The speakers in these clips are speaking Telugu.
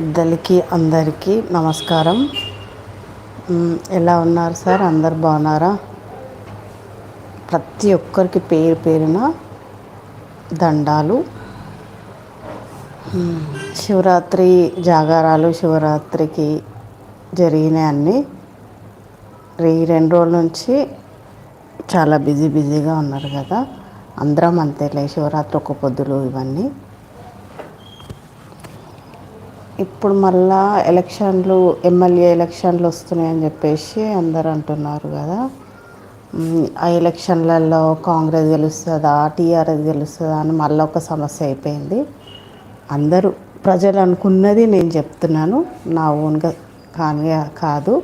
పెద్దలకి అందరికీ నమస్కారం. ఎలా ఉన్నారు సార్? అందరు బాగున్నారా? ప్రతి ఒక్కరికి పేరు పేరున దండాలు. శివరాత్రి జాగారాలు శివరాత్రికి జరిగినాయి అన్నీ. ఈ రెండు రోజుల నుంచి చాలా బిజీ బిజీగా ఉన్నారు కదా. అందరం అంతేలే శివరాత్రి ఒక పొద్దులు ఇవన్నీ. ఇప్పుడు మళ్ళా ఎలక్షన్లు ఎమ్మెల్యే ఎలక్షన్లు వస్తున్నాయని చెప్పేసి అందరు అంటున్నారు కదా. ఆ ఎలక్షన్లలో కాంగ్రెస్ గెలుస్తుందా టీఆర్ఎస్ గెలుస్తుందా అని మళ్ళీ ఒక సమస్య అయిపోయింది. అందరూ ప్రజలు అనుకున్నది నేను చెప్తున్నాను నా ఓన్గా కానీ కాదు.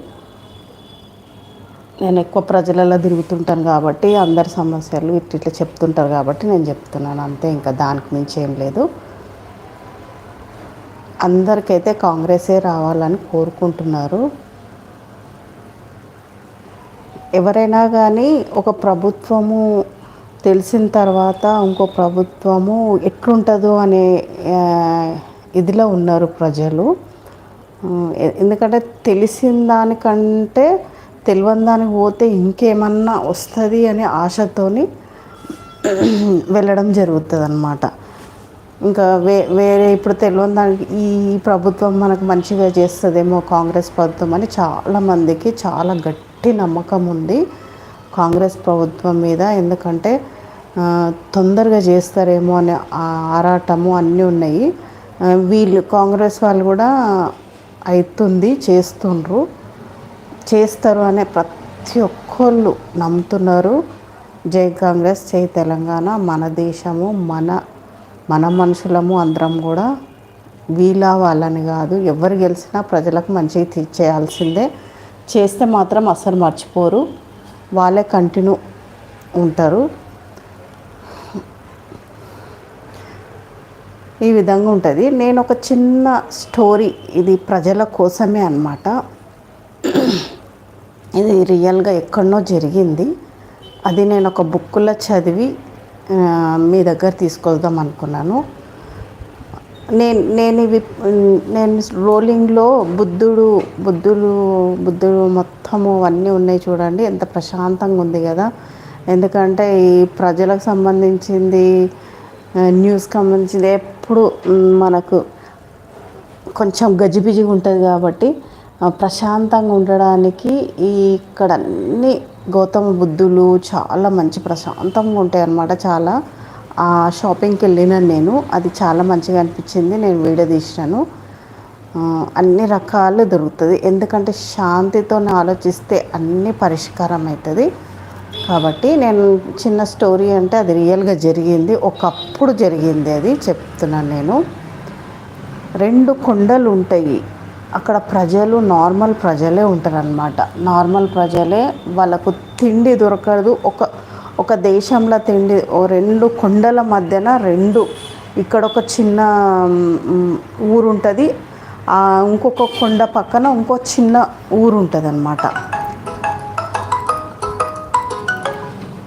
నేను ఎక్కువ ప్రజలలో తిరుగుతుంటాను కాబట్టి అందరి సమస్యలు ఇట్లా చెప్తుంటారు కాబట్టి నేను చెప్తున్నాను అంతే. ఇంకా దానికి మించి ఏం లేదు. అందరికైతే కాంగ్రెసే రావాలని కోరుకుంటున్నారు. ఎవరైనా కానీ ఒక ప్రభుత్వము తెలిసిన తర్వాత ఇంకో ప్రభుత్వము ఎట్లుంటుందో అనే ఇదిలో ఉన్నారు ప్రజలు. ఎందుకంటే తెలిసిన దానికంటే తెలియని దానికి పోతే ఇంకేమన్నా వస్తుంది అనే ఆశతోని వెళ్ళడం జరుగుతుంది అన్నమాట ఇంకా వే వేరే ఇప్పుడు తెలియని దానికి ఈ ప్రభుత్వం మనకు మంచిగా చేస్తుందేమో కాంగ్రెస్ ప్రభుత్వం అని చాలామందికి చాలా గట్టి నమ్మకం ఉంది కాంగ్రెస్ ప్రభుత్వం మీద. ఎందుకంటే తొందరగా చేస్తారేమో అనే ఆరాటము అన్నీ ఉన్నాయి. వీళ్ళు కాంగ్రెస్ వాళ్ళు కూడా అవుతుంది చేస్తుండ్రు. చేస్తారు అనే ప్రతి ఒక్కళ్ళు నమ్ముతున్నారు. జై కాంగ్రెస్ జై తెలంగాణ మన దేశము మన మన మనుషులము అందరం కూడా వీళ్ళ వాళ్ళని కాదు ఎవరు గెలిచినా ప్రజలకు మంచిగా చేయాల్సిందే చేస్తే మాత్రం అస్సలు మర్చిపోరు. వాళ్ళే కంటిన్యూ ఉంటారు. ఈ విధంగా ఉంటుంది. నేను ఒక చిన్న స్టోరీ ఇది ప్రజల కోసమే అనమాట ఇది రియల్గా ఎక్కడనో జరిగింది. అది నేను ఒక బుక్లో చదివి మీ దగ్గర తీసుకొద్దాం అనుకున్నాను. నేను నేను ఇవి నేను రోలింగ్లో బుద్ధుడు బుద్ధుడు బుద్ధుడు మొత్తము అన్నీ ఉన్నాయి చూడండి. ఎంత ప్రశాంతంగా ఉంది కదా. ఎందుకంటే ఈ ప్రజలకు సంబంధించింది న్యూస్కి సంబంధించింది ఎప్పుడు మనకు కొంచెం గజిబిజిగా ఉంటుంది కాబట్టి ప్రశాంతంగా ఉండడానికి ఈ ఇక్కడ అన్నీ గౌతమ బుద్ధులు చాలా మంచి ప్రశాంతంగా ఉంటాయి అన్నమాట చాలా. ఆ షాపింగ్కి వెళ్ళినాను నేను. అది చాలా మంచిగా అనిపించింది. నేను వీడియో తీసినాను. అన్ని రకాలు దొరుకుతుంది. ఎందుకంటే శాంతితో ఆలోచిస్తే అన్ని పరిష్కారం అవుతుంది కాబట్టి నేను చిన్న స్టోరీ అంటే అది రియల్గా జరిగింది. ఒకప్పుడు జరిగింది అది. చెప్తున్నాను నేను. రెండు కొండలు ఉంటాయి అక్కడ ప్రజలు నార్మల్ ప్రజలే ఉంటారనమాట నార్మల్ ప్రజలే వాళ్ళకు తిండి దొరకదు. ఒక ఒక దేశంలో తిండి ఓ రెండు కొండల మధ్యన రెండు ఇక్కడ ఒక చిన్న ఊరు ఉంటుంది ఇంకొక కొండ పక్కన ఇంకో చిన్న ఊరు ఉంటుంది అన్నమాట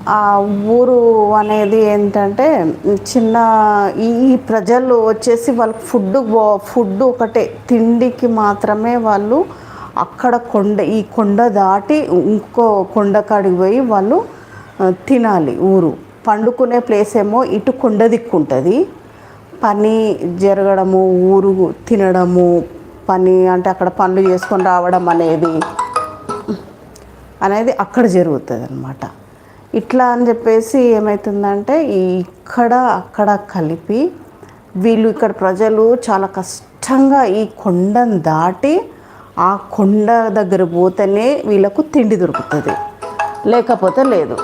ఆ ఊరు అనేది ఏంటంటే చిన్న ఈ ప్రజలు వచ్చేసి వాళ్ళకి ఫుడ్ ఫుడ్ ఒకటే తిండికి మాత్రమే వాళ్ళు అక్కడ కొండ ఈ కొండ దాటి ఇంకో కొండ కాడికి పోయి వాళ్ళు తినాలి ఊరు. పండుకునే ప్లేస్ ఏమో ఇటు కొండ దిక్కుంటుంది పని జరగడము ఊరు తినడము పని అంటే అక్కడ పనులు చేసుకొని రావడం అనేది అనేది అక్కడ జరుగుతుంది అనమాట ఇట్లా అని చెప్పేసి ఏమవుతుందంటే ఇక్కడ అక్కడ కలిపి వీళ్ళు ఇక్కడ ప్రజలు చాలా కష్టంగా ఈ కొండను దాటి ఆ కొండ దగ్గర పోతేనే వీళ్ళకు తిండి దొరుకుతుంది. లేకపోతే లేదు.